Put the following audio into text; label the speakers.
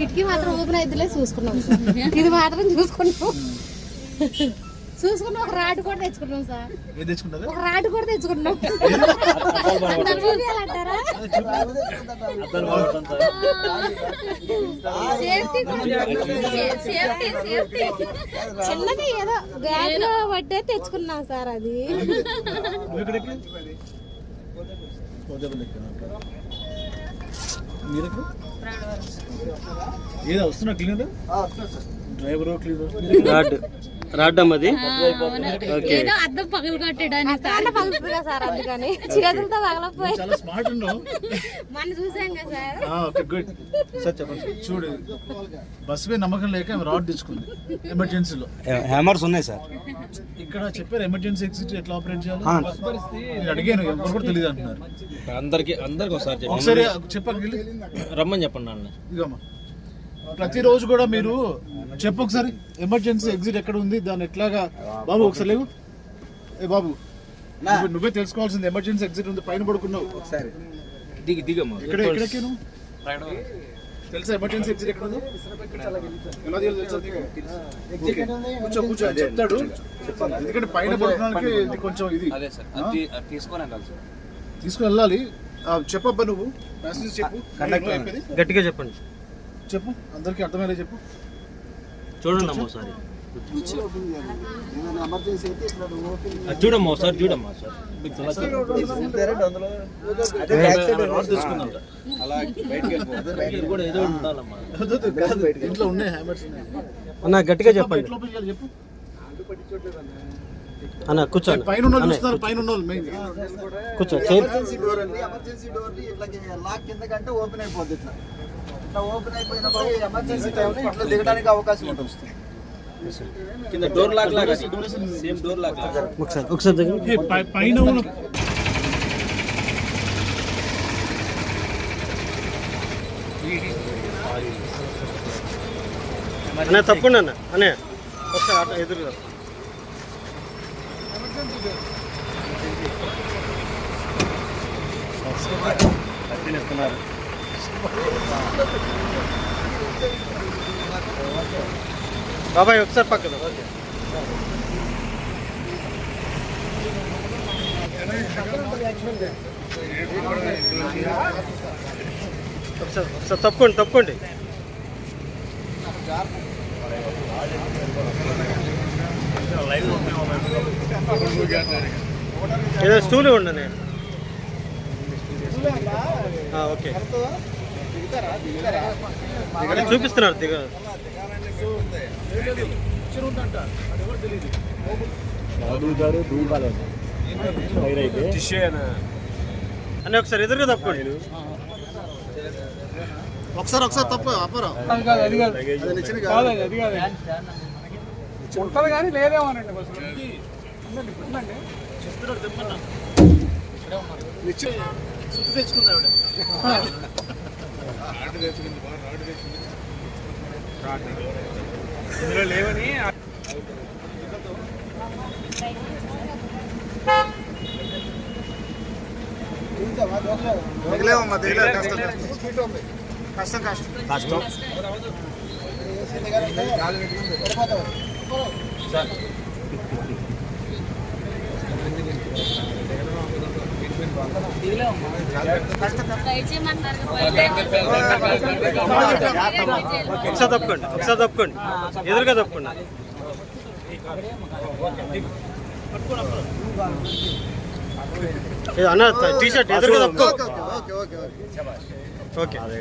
Speaker 1: కిటికీ మాత్రం ఓపెన్ అయిద్దిలే చూసుకున్నాం. సార్ ఇది మాత్రం చూసుకున్నాం. చూసుకున్నాం ఒక రాటు కూడా తెచ్చుకున్నాం సార్. ఒక రాటు కూడా తెచ్చుకున్నాం. సేఫ్టీ చిన్నగా ఏదో బ్యాగ్లో పట్టే తెచ్చుకున్నాం సార్ అది.
Speaker 2: మీరు ఏదో వస్తున్నా cleaner driver cleaner.
Speaker 3: Rod rod అమ్మది ఓకే.
Speaker 4: ఏదో అద్దం పగలు కట్టడానికి
Speaker 1: చాలా పలుకుతుందిగా సార్. అందుకని. చేతులతో పగలపోయి
Speaker 2: చాలా స్మార్ట్ ఉన్నావు.
Speaker 1: మన చూసాం కదా సార్.
Speaker 2: Okay good. సార్ చెప్పండి చూడు బస్ మీద నమ్మకం లేక రాడ్ తెచ్చుకుంది ఎమర్జెన్సీలో.
Speaker 3: హ్యామర్స్ ఉన్నాయి సార్.
Speaker 2: ఇక్కడ చెప్పారు ఎమర్జెన్సీ ఎగ్జిట్ ఎట్లా ఆపరేట్ చేయాలి? అడిగాను ఎవరు కూడా తెలియదు అంటున్నారు.
Speaker 3: అందరికి అందరికి ఒకసారి
Speaker 2: వెళ్ళి
Speaker 3: రమ్మని చెప్పండి అన్న.
Speaker 2: ఇదమ్మా ప్రతిరోజు కూడా మీరు చెప్పు ఒకసారి ఎమర్జెన్సీ ఎగ్జిట్ ఎక్కడ ఉంది? దాన్ని ఎట్లాగా? బాబు ఒకసారి లేవు. ఏ బాబు నువ్వు- నువ్వే తెలుసుకోవాల్సింది ఎమర్జెన్సీ ఎగ్జిట్ ఉంది పైన పడుకున్నావు. ఒకసారి.
Speaker 3: దిగి దిగమ్మా
Speaker 2: ఎక్కడ ఎక్కడెక్కి నువ్వు? తెలుసా ఎమర్జెన్సీ ఎగ్జిట్ ఎక్కడ ఉందో? ఎలా తెలుసా. కూర్చో కూర్చో చెప్తాడు. ఎందుకంటే పైన పడుకున్నానికి ఇది కొంచెం ఇది.
Speaker 3: తీసుకొని
Speaker 2: తీసుకుని వెళ్ళాలి. చెప్పబ్బా నువ్వు. మెసేజ్ చెప్పు?
Speaker 3: గట్టిగా చెప్పండి.
Speaker 2: చెప్పు. అందరికీ అర్థమయ్యేలా చెప్పు.
Speaker 3: చూడండి అమ్మా ఒకసారి. చూడమ్మా ఒకసారి చూడమ్మా సార్.
Speaker 2: ఇంట్లో ఉన్నాయి
Speaker 3: అన్న గట్టిగా
Speaker 2: చెప్పు,
Speaker 3: చెప్పండి
Speaker 2: ఎట్లా ఓపెన్ చేయాలి చెప్పు.
Speaker 3: అన్న కూర్చోండి
Speaker 2: పైన చూస్తున్నారు పైన
Speaker 3: కూర్చో
Speaker 5: ఎమర్జెన్సీ డోర్ అండి ఎమర్జెన్సీ డోర్ ఇట్లా లాక్ కింద కంటే ఓపెన్ అయిపోద్ది ఇట్లా. ఇట్లా ఓపెన్ అయిపోయినప్పుడు ఎమర్జెన్సీ టైంలో ఇట్లా దిగడానికి అవకాశం ఉంటుంది.
Speaker 3: కింద డోర్ లాక్ లాగా సేమ్ డోర్ లాక్ లాగా. ఒకసారి ఒకసారి దగ్గర
Speaker 2: ఏ, పై- పైన ఉన్న
Speaker 3: అన్న తప్పకుండా అన్న. అనే ఒకసారి అట్లా ఎదురుగా బాబాయ్ ఒకసారి పక్కన ఓకే ఒకసారి ఒకసారి తప్పుకోండి తప్పుకోండి. ఏదో స్టూల్ ఉండని ఓకే. చూపిస్తున్నారు దిగ. అని ఒకసారి ఎదురుగా తప్పుకోండి.
Speaker 2: ఒకసారి ఒకసారి తప్ప అపరా
Speaker 5: ఉంటుంది కానీ లేదేమోనండి
Speaker 2: చెప్తున్నాడు తెమ్మన్నా నిశ్చయం సుత్తి తెచ్చుకుంది ఆవిడ
Speaker 5: ఇందులో లేవని దిగలేవమ్మా దిగలేవు కష్టం కష్టం కష్టం కష్టం
Speaker 3: ఒకసారి తప్పుకోండి ఒకసారి తప్పుకోండి. ఎదురుగా తప్పుకోండి. ఏ, అన్న టీ షర్ట్ ఎదురుగా తప్పుకో.
Speaker 5: ఓకే. Okay okay